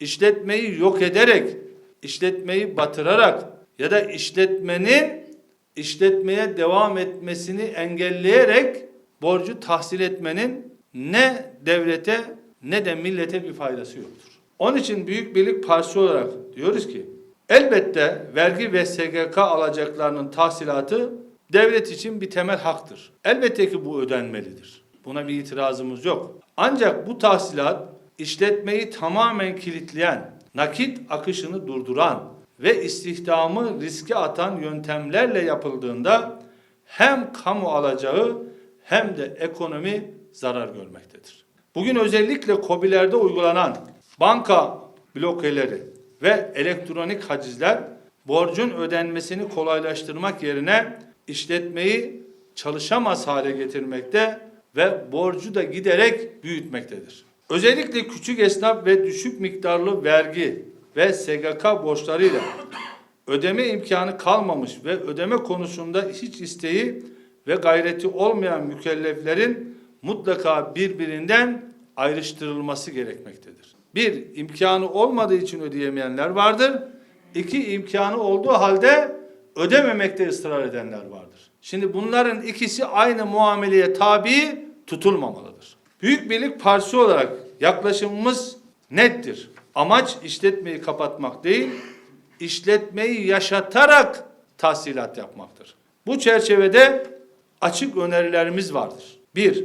işletmeyi yok ederek, işletmeyi batırarak ya da işletmenin işletmeye devam etmesini engelleyerek borcu tahsil etmenin ne devlete ne de millete bir faydası yoktur. Onun için Büyük Birlik Partisi olarak diyoruz ki elbette vergi ve SGK alacaklarının tahsilatı devlet için bir temel haktır. Elbette ki bu ödenmelidir. Buna bir itirazımız yok. Ancak bu tahsilat işletmeyi tamamen kilitleyen, nakit akışını durduran ve istihdamı riske atan yöntemlerle yapıldığında hem kamu alacağı hem de ekonomi zarar görmektedir. Bugün özellikle KOBİ'lerde uygulanan banka blokeleri ve elektronik hacizler borcun ödenmesini kolaylaştırmak yerine işletmeyi çalışamaz hale getirmekte ve borcu da giderek büyütmektedir. Özellikle küçük esnaf ve düşük miktarlı vergi ve SGK borçlarıyla ödeme imkanı kalmamış ve ödeme konusunda hiç isteği ve gayreti olmayan mükelleflerin mutlaka birbirinden ayrıştırılması gerekmektedir. Bir, imkanı olmadığı için ödeyemeyenler vardır. İki, imkanı olduğu halde ödememekte ısrar edenler vardır. Şimdi bunların ikisi aynı muameleye tabi tutulmamalıdır. Büyük Birlik Partisi olarak yaklaşımımız nettir. Amaç işletmeyi kapatmak değil, işletmeyi yaşatarak tahsilat yapmaktır. Bu çerçevede açık önerilerimiz vardır. Bir,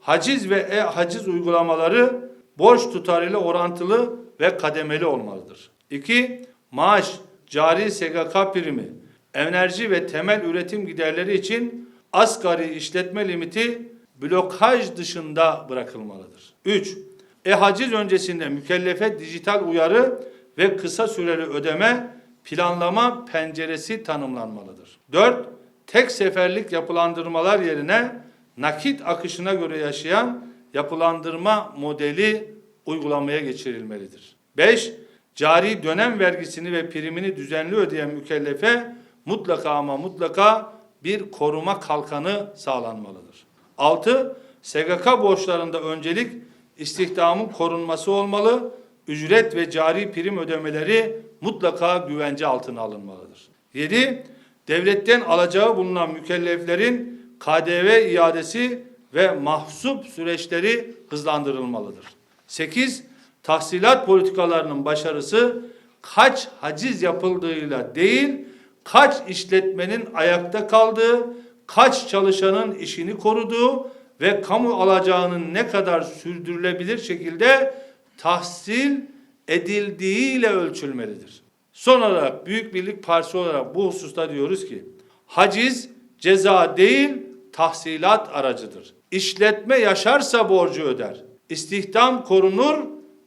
haciz ve e-haciz uygulamaları borç tutarıyla orantılı ve kademeli olmalıdır. İki, maaş, cari SGK primi, enerji ve temel üretim giderleri için asgari işletme limiti blokaj dışında bırakılmalıdır. 3. E-haciz öncesinde mükellefe dijital uyarı ve kısa süreli ödeme planlama penceresi tanımlanmalıdır. 4. Tek seferlik yapılandırmalar yerine nakit akışına göre yaşayan yapılandırma modeli uygulamaya geçirilmelidir. 5. Cari dönem vergisini ve primini düzenli ödeyen mükellefe mutlaka ama mutlaka bir koruma kalkanı sağlanmalıdır. 6. SGK borçlarında öncelik istihdamın korunması olmalı, ücret ve cari prim ödemeleri mutlaka güvence altına alınmalıdır. 7. Devletten alacağı bulunan mükelleflerin KDV iadesi ve mahsup süreçleri hızlandırılmalıdır. 8. Tahsilat politikalarının başarısı kaç haciz yapıldığıyla değil, kaç işletmenin ayakta kaldığı, kaç çalışanın işini koruduğu ve kamu alacağının ne kadar sürdürülebilir şekilde tahsil edildiğiyle ölçülmelidir. Son olarak Büyük Birlik Partisi olarak bu hususta diyoruz ki haciz ceza değil tahsilat aracıdır. İşletme yaşarsa borcu öder. İstihdam korunur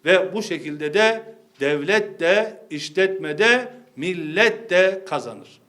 ve bu şekilde de devlet de işletme de millet de kazanır.